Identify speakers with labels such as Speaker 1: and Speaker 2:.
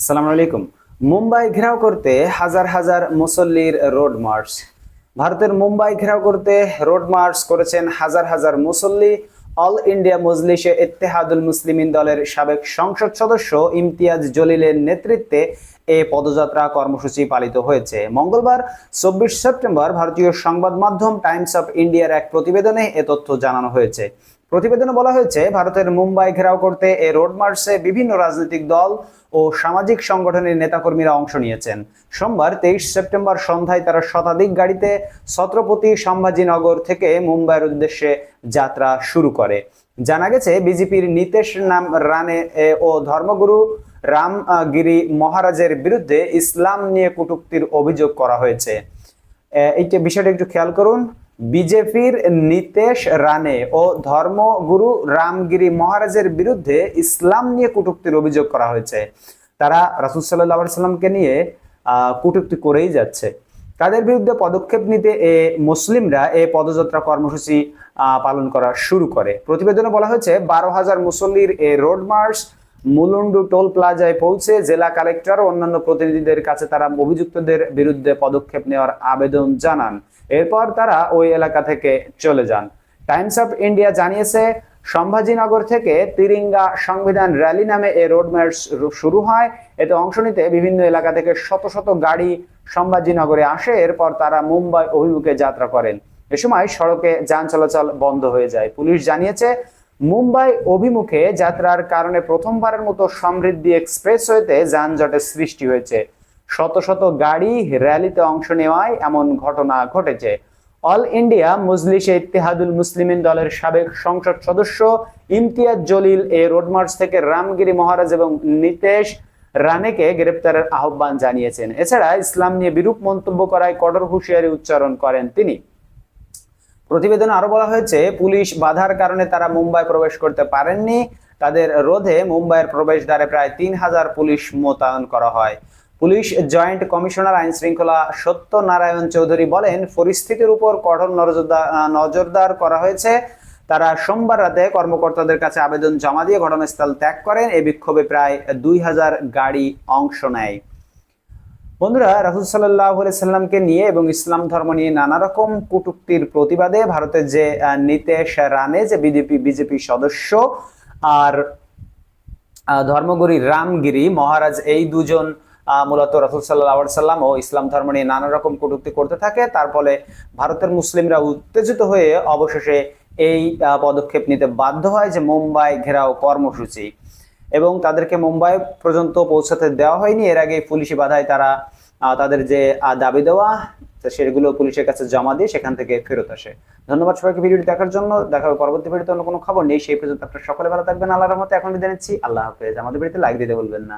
Speaker 1: আসসালামু আলাইকুম। মুম্বাই ঘেরাও করতে হাজার হাজার মুসল্লির রোড মার্চ। ভারতের মুম্বাই ঘেরাও করতে রোড মার্চ করেছেন হাজার হাজার মুসল্লি। অল ইন্ডিয়া মজলিসে ইত্তেহাদুল মুসলিমিন দলের সাবেক সংসদ সদস্য ইমতিয়াজ জলিলের নেতৃত্বে এ পদযাত্রা কর্মসূচি পালিত হয়েছে। মঙ্গলবার, চব্বিশ সেপ্টেম্বর, ভারতীয় সংবাদ মাধ্যম টাইমস অফ ইন্ডিয়ার এক প্রতিবেদনে এ তথ্য জানানো হয়েছে। প্রতিবেদনে বলা হয়েছে, ভারতের মুম্বাই ঘেরাও করতে এ রোড মার্চে বিভিন্ন রাজনৈতিক দল ও সামাজিক সংগঠনের নেতাকর্মীরা অংশ নিয়েছেন। সোমবার তেইশ সেপ্টেম্বর সন্ধ্যায় তারা শতাধিক গাড়িতে ছত্রপতি সম্ভাজিনগর থেকে মুম্বাইয়ের উদ্দেশ্যে যাত্রা শুরু করে। জানা গেছে, বিজেপির নীতেশ নাম রানে ও ধর্মগুরু রামগিরি মহারাজের বিরুদ্ধে ইসলাম নিয়ে কটূক্তির অভিযোগ করা হয়েছে। এইটা বিষয়টা একটু খেয়াল করুন। বিজেপির নিতেশ রানে ও ধর্মগুরু রামগিরি মহারাজের বিরুদ্ধে ইসলাম নিয়ে কটূক্তির অভিযোগ করা হয়েছে। তারা রাসুল সাল্লাহ সাল্লামকে নিয়ে কটূক্তি করেই যাচ্ছে। তাদের বিরুদ্ধে পদক্ষেপ নিতে এ মুসলিমরা এ পদযাত্রা কর্মসূচি পালন করা শুরু করে। প্রতিবেদনে বলা হয়েছে, বারো হাজার মুসল্লির a road march Mulund toll প্লাজায় পৌঁছে জেলা কালেক্টর ও অন্যান্য প্রতিনিধিদের কাছে তারা অভিযুক্তদের বিরুদ্ধে পদক্ষেপ নেওয়ার আবেদন জানান। এরপর তারা ওই এলাকা থেকে চলে যান। টাইমস অফ ইন্ডিয়া জানিয়েছে, সম্ভাজিনগর থেকে তিরিঙ্গা সংবিধান র্যালি নামে এ রোড মার্চ শুরু হয়। এতে অংশ নিতে বিভিন্ন এলাকা থেকে শত শত গাড়ি সম্ভাজিনগরে আসে। এরপর তারা মুম্বাই অভিমুখে যাত্রা করেন। এ সময় সড়কে যান চলাচল বন্ধ হয়ে যায়। পুলিশ জানিয়েছে, মুম্বাই অভিমুখে যাত্রার কারণে প্রথমবারের মতো সমৃদ্ধি এক্সপ্রেস এক্সপ্রেসওয়েতে যানজটের সৃষ্টি হয়েছে। শত শত গাড়ি র্যালিতে অংশ নেওয়ায় এমন ঘটনা ঘটেছে। অল ইন্ডিয়া মজলিসে ইত্তেহাদুল মুসলিমিন দলের সাবেক সংসদ সদস্য ইমতিয়াজ জলিল এ রোড মার্চ থেকে রামগিরি মহারাজ এবং নিতেশ রানেকে গ্রেপ্তারের আহ্বান জানিয়েছেন। এছাড়া ইসলাম নিয়ে বিরূপ মন্তব্য করায় কঠোর হুঁশিয়ারি উচ্চারণ করেন তিনি। প্রতিবেদনে আরও বলা হয়েছে, পুলিশ বাধার কারণে তারা মুম্বাই প্রবেশ করতে পারেননি। তাদের রোধে মুম্বাইয়ের প্রবেশদ্বারে প্রায় তিন হাজার পুলিশ মোতায়েন করা হয়। পুলিশ জয়েন্ট কমিশনার আইন শৃঙ্খলা সত্য নারায়ণ চৌধুরী বলেন, পরিস্থিতির উপর কঠোর নজরদার করা হয়েছে। তারা সোমবার রাতে কর্মকর্তাদের কাছে আবেদন জমা দিয়ে ঘটনাস্থল ত্যাগ করেন। এই বিক্ষোভে প্রায় দুই হাজার গাড়ি অংশ নেয়। বন্ধুরা রাহুল সাল্লাহ সাল্লামকে নিয়ে এবং ইসলাম ধর্ম নিয়ে নানা রকম কটুক্তির প্রতিবাদে ভারতের যে নীতেশ রানে যে বিজেপি বিজেপি সদস্য আর ধর্মগুরি রামগিরি মহারাজ, এই দুজন মূলত রসুল সাল্লাহ সাল্লাম ও ইসলাম ধর্ম নিয়ে নানা রকম কটূক্তি করতে থাকে। তার ফলে ভারতের মুসলিমরা উত্তেজিত হয়ে অবশেষে এই পদক্ষেপ নিতে বাধ্য হয় যে মুম্বাই ঘেরাও কর্মসূচি। এবং তাদেরকে মুম্বাই পর্যন্ত পৌঁছাতে দেওয়া হয়নি। এর আগে পুলিশি বাধায় তারা তাদের যে দাবি দেওয়া সেগুলো পুলিশের কাছে জমা দিয়ে সেখান থেকে ফেরত আসে। ধন্যবাদ সবাইকে ভিডিওটি দেখার জন্য। দেখা হবে পরবর্তী ভিডিওতে অন্য কোনো খবর নেই। সেই পর্যন্ত আপনার সকলে ভালো থাকবেন। আল্লাহর রহমতে এখন বিদায় নিচ্ছি। আল্লাহ হাফেজ। আমাদের ভিডিওতে লাইক দিতে বলবেন না।